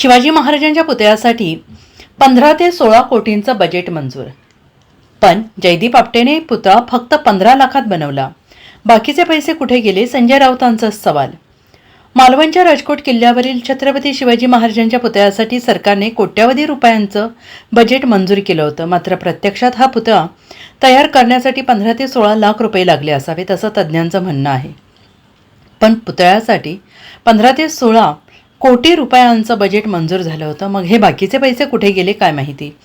शिवाजी महाराजांच्या पुतळ्यासाठी पंधरा ते सोळा कोटींचं बजेट मंजूर. पण जयदीप आपटेने पुतळा फक्त पंधरा लाखात बनवला. बाकीचे पैसे कुठे गेले? संजय राऊतांचा सवाल. मालवणच्या राजकोट किल्ल्यावरील छत्रपती शिवाजी महाराजांच्या पुतळ्यासाठी सरकारने कोट्यावधी रुपयांचं बजेट मंजूर केलं होतं. मात्र प्रत्यक्षात हा पुतळा तयार करण्यासाठी पंधरा ते सोळा लाख रुपये लागले असावेत असं तज्ज्ञांचं म्हणणं आहे. पण पुतळ्यासाठी पंधरा ते सोळा कोटी रुपयांचं बजेट मंजूर झालं होतं. मग हे बाकीचे पैसे कुठे गेले काय माहिती?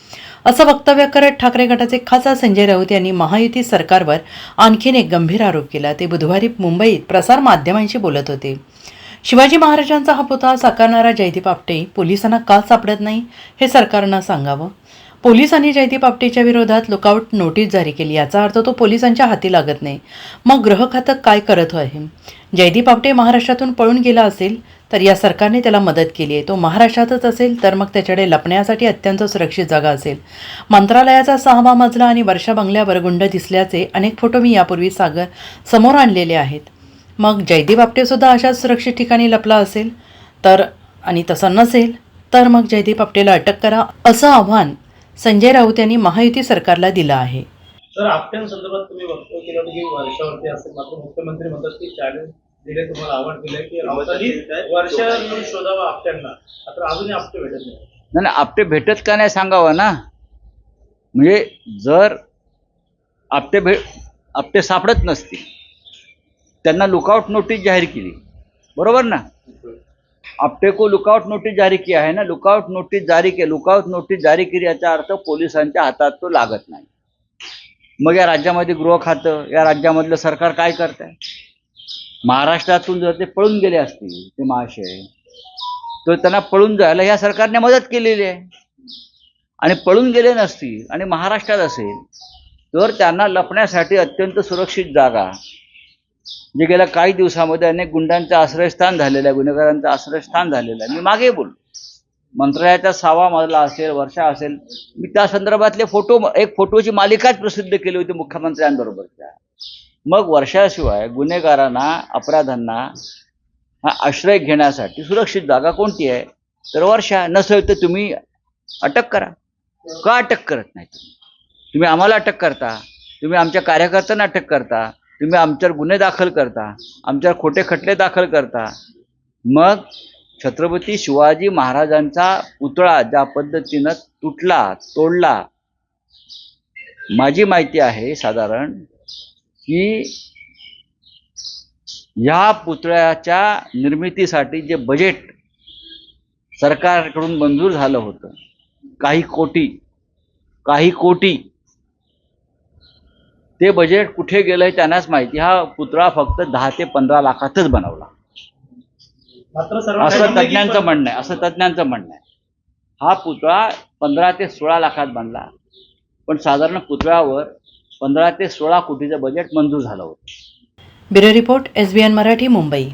असं वक्तव्य करत ठाकरे गटाचे खासदार संजय राऊत यांनी महायुती सरकारवर आणखीन एक गंभीर आरोप केला. ते बुधवारी मुंबईत प्रसारमाध्यमांशी बोलत होते. शिवाजी महाराजांचा हा पुतळा साकारणारा जयदीप आपटे पोलिसांना का सापडत नाही? हे सरकारनं सांगावं. पोलिसांनी जयदीप आपटेच्या विरोधात लुकआउट नोटीस जारी केली. याचा अर्थ तो पोलिसांच्या हाती लागत नाही. मग ग्रहखातक काय करत आहे? जयदीप आपटे महाराष्ट्रातून पळून गेला असेल तर या सरकारने त्याला मदत केली आहे. तो महाराष्ट्रातच असेल तर मग त्याच्याकडे लपण्यासाठी अत्यंत सुरक्षित जागा असेल. मंत्रालयाचा सहावा मजला आणि वर्षा बंगल्यावर गुंड दिसल्याचे अनेक फोटो मी यापूर्वी सागर समोर आणलेले आहेत. मग जयदीप आपटेसुद्धा अशाच सुरक्षित ठिकाणी लपला असेल तर आणि तसं नसेल तर मग जयदीप आपटेला अटक करा असं आव्हान संजय राऊत यांनी महायुती सरकारला दिलं आहे. तर आपट्यांसंदर्भात तुम्ही वक्तव्य केलं होतं की वर्षावरती असेल मात्र मुख्यमंत्री म्हणतात की चॅलेंज दिले तुम्हाला आव्हान दिलंय की वर्ष म्हणून शोधावं आपट्यांना मात्र अजूनही आपटे भेटत नाही. नाही नाही, आपटे भेटत का नाही सांगावं ना? म्हणजे जर आपटे भे आपटे सापडत नसतील त्यांना लुकआउट नोटीस जाहीर केली. बरोबर ना? आपटे को लुकआउट नोटीस जारी किया है ना? लुकआउट नोटीस जारी के लुकआउट नोटीस जारी केली याचा अर्थ पोलिसांच्या हातात तो लागत नाही. मग या राज्यामध्ये गृह खातं या राज्यामधलं सरकार काय करत आहे महाराष्ट्रातून जर ते पळून गेले असतील ते महाशय तर त्यांना पळून जायला या सरकारने मदत केलेली आहे. आणि पळून गेले नसतील आणि महाराष्ट्रात असेल तर त्यांना लपण्यासाठी अत्यंत सुरक्षित जागा जे गेल्या काही दिवसामध्ये अनेक गुंडांचं आश्रयस्थान झालेलं आहे गुन्हेगारांचं आश्रयस्थान झालेलं आहे. मी मागे बोललो. मंत्रालयाचा सहावा मजला असेल वर्षा असेल मी त्या संदर्भातले फोटो एक फोटोची मालिकाच प्रसिद्ध केली होती मुख्यमंत्र्यांबरोबरच्या. मग वर्षाशिवाय गुन्हेगारांना अपराधांना हा आश्रय घेण्यासाठी सुरक्षित जागा कोणती आहे? तर वर्षा नसेल तर तुम्ही अटक करा. का अटक करत नाही तुम्ही? तुम्ही आम्हाला अटक करता? तुम्ही आमच्या कार्यकर्त्यांना अटक करता? तुम्ही आमच्यावर गुन्हे दाखल करता आमच्यावर खोटे खटले दाखल करता. मग छत्रपती शिवाजी महाराजांचा पुतळा ज्या पद्धतीनं तुटला तोडला. माझी माहिती आहे साधारण की या पुतळ्याच्या निर्मितीसाठी जे बजेट सरकारकडून मंजूर झालं होतं काही कोटी काही कोटी ते बजेट कुठे गेलंय त्यांनाच माहिती. हा पुतळा फक्त दहा ते पंधरा लाखातच बनवला. मात्र सर्व असं तज्ज्ञांचं म्हणणं आहे. असं तज्ज्ञांचं म्हणणं आहे. हा पुतळा पंधरा ते सोळा लाखात बांधला पण साधारण पुतळ्यावर पंधरा ते सोळा कोटीचं बजेट मंजूर झालं होतं. Bureau report S B N Marathi Mumbai.